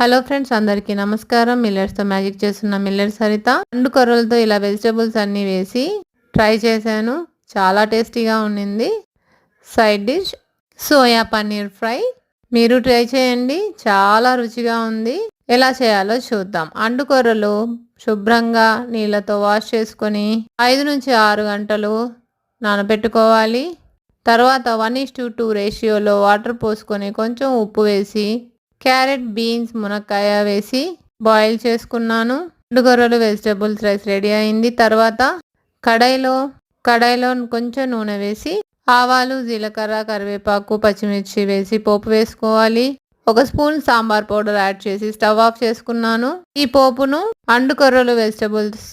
Hello friends అందరికీ నమస్కారం. మిల్లెట్స్తో మ్యాజిక్ చేస్తున్న మిల్లెట్స్ సరిత. రెండు కొర్రలతో ఇలా వెజిటబుల్స్ అన్నీ వేసి ట్రై చేశాను. చాలా టేస్టీగా ఉండింది. Side dish soya paneer fry. మీరు ట్రై చేయండి. చాలా రుచిగా ఉంది. ఎలా చేయాలో చూద్దాం. అండు కొర్రలు శుభ్రంగా నీళ్ళతో వాష్ చేసుకొని ఐదు నుంచి ఆరు గంటలు నానబెట్టుకోవాలి. తర్వాత వన్ ఇస్ టూ టూ రేషియోలో వాటర్ పోసుకొని కొంచెం ఉప్పు వేసి క్యారెట్ బీన్స్ మునక్కాయ వేసి బాయిల్ చేసుకున్నాను. గొర్రెలు వెజిటబుల్స్ రైస్ రెడీ అయింది. తర్వాత కడాయిలో కడాయిలో కొంచెం నూనె వేసి ఆవాలు జీలకర్ర కరివేపాకు పచ్చిమిర్చి వేసి పోపు వేసుకోవాలి. ఒక స్పూన్ సాంబార్ పౌడర్ యాడ్ చేసి స్టవ్ ఆఫ్ చేసుకున్నాను. ఈ పోపును అండుకొర్రలు వెజిటబుల్స్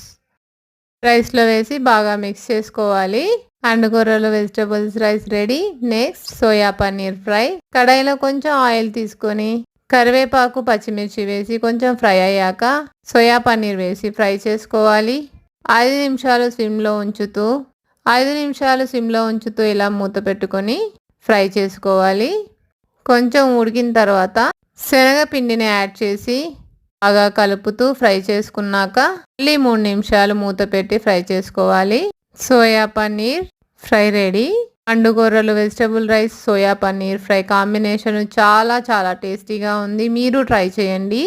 రైస్లో వేసి బాగా మిక్స్ చేసుకోవాలి. అండు కొర్రలు vegetables rice ready. Next soya paneer fry. కడాయిలో కొంచెం ఆయిల్ తీసుకొని కరివేపాకు పచ్చిమిర్చి వేసి కొంచెం ఫ్రై అయ్యాక సోయా పన్నీర్ వేసి ఫ్రై చేసుకోవాలి. ఐదు నిమిషాలు సిమ్లో ఉంచుతూ ఐదు నిమిషాలు సిమ్లో ఉంచుతూ ఇలా మూత పెట్టుకొని ఫ్రై చేసుకోవాలి. కొంచెం ఉడికిన తర్వాత శనగపిండిని యాడ్ చేసి బాగా కలుపుతూ ఫ్రై చేసుకున్నాక మళ్ళీ మూడు నిమిషాలు మూత పెట్టి ఫ్రై చేసుకోవాలి. Soya paneer fry ready. అండుగొర్రలు vegetable rice soya paneer fry combination చాలా చాలా టేస్టీగా ఉంది. మీరు ట్రై చేయండి.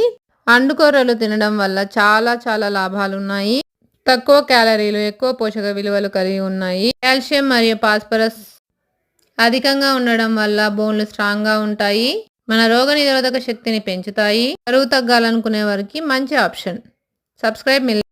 అండుకొర్రలు తినడం వల్ల చాలా చాలా లాభాలు ఉన్నాయి. తక్కువ క్యాలరీలు ఎక్కువ పోషక విలువలు కలిగి ఉన్నాయి. కాల్షియం మరియు పాస్పరస్ అధికంగా ఉండడం వల్ల బోన్లు స్ట్రాంగ్గా ఉంటాయి. మన రోగ నిరోధక శక్తిని పెంచుతాయి. బరువు తగ్గాలనుకునే వారికి మంచి ఆప్షన్. Subscribe mill